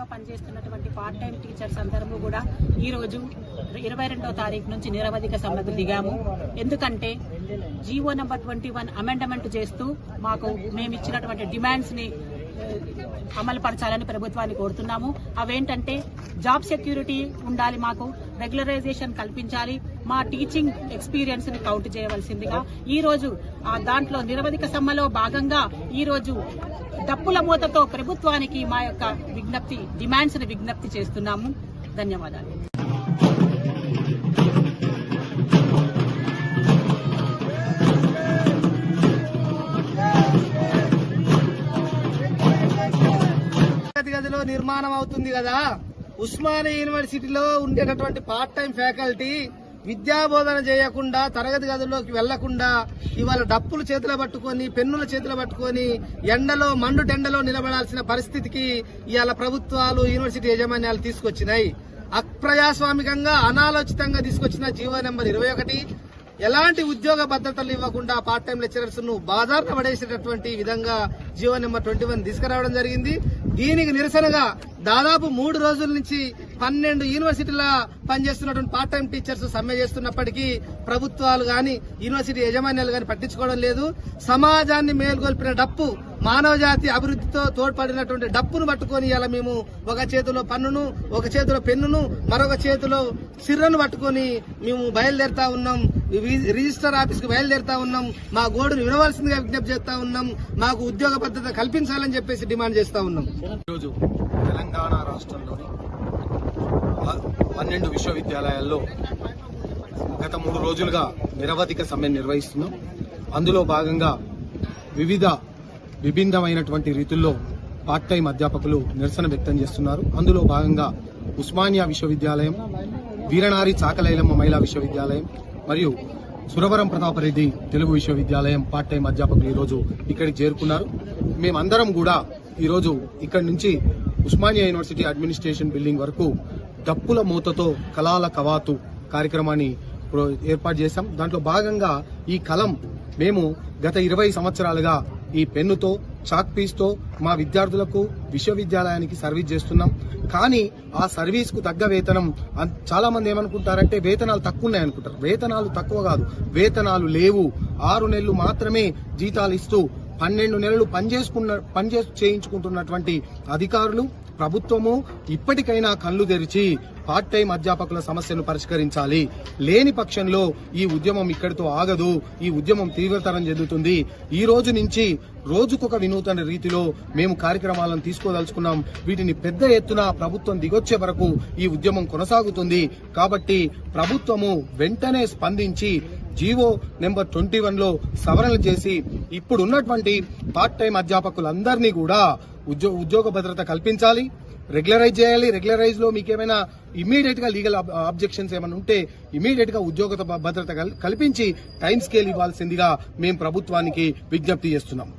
స్కూల్లో పనిచేస్తున్నటువంటి part time teachers అందరము కూడా ఈ రోజు ఇరవై రెండో తారీఖు నుంచి నిరవధిక సమ్మెకు దిగాము. ఎందుకంటే GO number twenty one amendment చేస్తూ మాకు మేము ఇచ్చినటువంటి డిమాండ్స్ని అమలు పరచాలని ప్రభుత్వాన్ని కోరుతున్నాము. అవేంటంటే జాబ్ సెక్యూరిటీ ఉండాలి మాకు రెగ్యులరైజేషన్ కల్పించాలి మా టీచింగ్ ఎక్స్పీరియన్స్ని కౌంట్ చేయవలసిందిగా. ఈ రోజు ఆ దాంట్లో నిరవధిక సమ్మలో భాగంగా ఈ రోజు డప్పుల మూతతో ప్రభుత్వానికి మా యొక్క విజ్ఞప్తి డిమాండ్స్ విజ్ఞప్తి చేస్తున్నాము. ధన్యవాదాలు. గదిలో నిర్మాణం అవుతుంది కదా. ఉస్మానియా యూనివర్సిటీలో ఉండేటటువంటి పార్ట్ టైం ఫ్యాకల్టీ విద్యాబోధన చేయకుండా తరగతి గదిలోకి వెళ్ళకుండా ఇవాళ డప్పులు చేతిలో పట్టుకొని పెన్నుల చేతిలో పట్టుకొని ఎండలో మండు టెండలో నిలబడాల్సిన పరిస్థితికి ఇవాళ ప్రభుత్వాలు యూనివర్సిటీ యాజమాన్యాలు తీసుకొచ్చినాయి. అప్రజాస్వామికంగా అనాలోచితంగా తీసుకొచ్చిన జీవో నెంబర్ ఇరవై ఒకటి ఎలాంటి ఉద్యోగ భద్రతలు ఇవ్వకుండా పార్ట్ టైం లెక్చరర్స్ను బాధారణ పడేసేటటువంటి విధంగా జీవో నెంబర్ ట్వంటీ వన్ తీసుకురావడం జరిగింది. దీనికి నిరసనగా దాదాపు మూడు రోజుల నుంచి పన్నెండు యూనివర్సిటీల పనిచేస్తున్నటువంటి పార్ట్ టైం టీచర్స్ సమ్మె చేస్తున్నప్పటికీ ప్రభుత్వాలు గాని యూనివర్సిటీ యజమాన్యాలు గాని పట్టించుకోవడం లేదు. సమాజాన్ని మేల్కొల్పిన డప్పు మానవ జాతి అభివృద్ధితో తోడ్పడినటువంటి డప్పును పట్టుకొని ఇలా మేము ఒక చేతిలో పన్నును ఒక చేతిలో పెన్నును మరొక చేతిలో సిర్రను పట్టుకొని మేము బయలుదేరుతా ఉన్నాం. రిజిస్టర్ ఆఫీస్కు బయలుదేరుతా ఉన్నాం. మా గోడును వినవలసిందిగా విజ్ఞప్తి చేస్తా ఉన్నాం. మాకు ఉద్యోగ భద్రత కల్పించాలని చెప్పేసి డిమాండ్ చేస్తా ఉన్నాం. ఈరోజు తెలంగాణ రాష్ట్రంలోని ప- పన్నెండు విశ్వవిద్యాలయాల్లో గత మూడు రోజులుగా నిరవధిక సమ్మె నిర్వహిస్తున్నాం. అందులో భాగంగా వివిధ విభిన్నమైనటువంటి రీతుల్లో పార్ట్ టైం అధ్యాపకులు నిరసన వ్యక్తం చేస్తున్నారు. అందులో భాగంగా ఉస్మానియా విశ్వవిద్యాలయం వీరనారి చాకలైలమ్మ మహిళా విశ్వవిద్యాలయం మరియు సురవరం ప్రతాపరెడ్డి తెలుగు విశ్వవిద్యాలయం పార్ట్ టైం అధ్యాపకులు ఈరోజు ఇక్కడికి చేరుకున్నారు. మేమందరం కూడా ఈరోజు ఇక్కడి నుంచి ఉస్మానియా యూనివర్సిటీ అడ్మినిస్ట్రేషన్ బిల్డింగ్ వరకు డప్పుల మూతతో కలాల కవాతు కార్యక్రమాన్ని ఏర్పాటు చేశాం. దాంట్లో భాగంగా ఈ కలం మేము గత ఇరవై సంవత్సరాలుగా ఈ పెన్నుతో చాక్ పీస్తో మా విద్యార్థులకు విశ్వవిద్యాలయానికి సర్వీస్ చేస్తున్నాం. కానీ ఆ సర్వీస్కు తగ్గ వేతనం చాలామంది చాలా మంది ఏమనుకుంటారంటే వేతనాలు తక్కువ ఉన్నాయి అనుకుంటారు. వేతనాలు తక్కువ కాదు. వేతనాలు లేవు. ఆరు నెలలు మాత్రమే జీతాలు ఇస్తూ పన్నెండు నెలలు పనిచేసుకున్న పనిచే చేయించుకుంటున్నటువంటి అధికారులు ప్రభుత్వము ఇప్పటికైనా కళ్ళు తెరిచి పార్ట్ టైం అధ్యాపకుల సమస్యను పరిష్కరించాలి. లేని పక్షంలో ఈ ఉద్యమం ఇక్కడితో ఆగదు. ఈ ఉద్యమం తీవ్రతరం చెందుతుంది. ఈ రోజు నుంచి రోజుకొక వినూతన రీతిలో మేము కార్యక్రమాలను తీసుకోదలుచుకున్నాం. వీటిని పెద్ద ఎత్తున ప్రభుత్వం దిగొచ్చే వరకు ఈ ఉద్యమం కొనసాగుతుంది. కాబట్టి ప్రభుత్వము వెంటనే స్పందించి జీవో నెంబర్ ట్వంటీ వన్లో సవరణలు చేసి ఇప్పుడున్నటువంటి పార్ట్ టైం అధ్యాపకులందరినీ కూడా ఉద్యోగ ఉద్యోగ భద్రత కల్పించాలి. రెగ్యులరైజ్ చేయాలి. రెగ్యులరైజ్లో మీకు ఏమైనా ఇమీడియట్గా లీగల్ ఆబ్జెక్షన్స్ ఏమైనా ఉంటే ఇమీడియట్గా ఉద్యోగ భద్రత కల్పించి టైం స్కేల్ ఇవ్వాల్సిందిగా మేము ప్రభుత్వానికి విజ్ఞప్తి చేస్తున్నాం.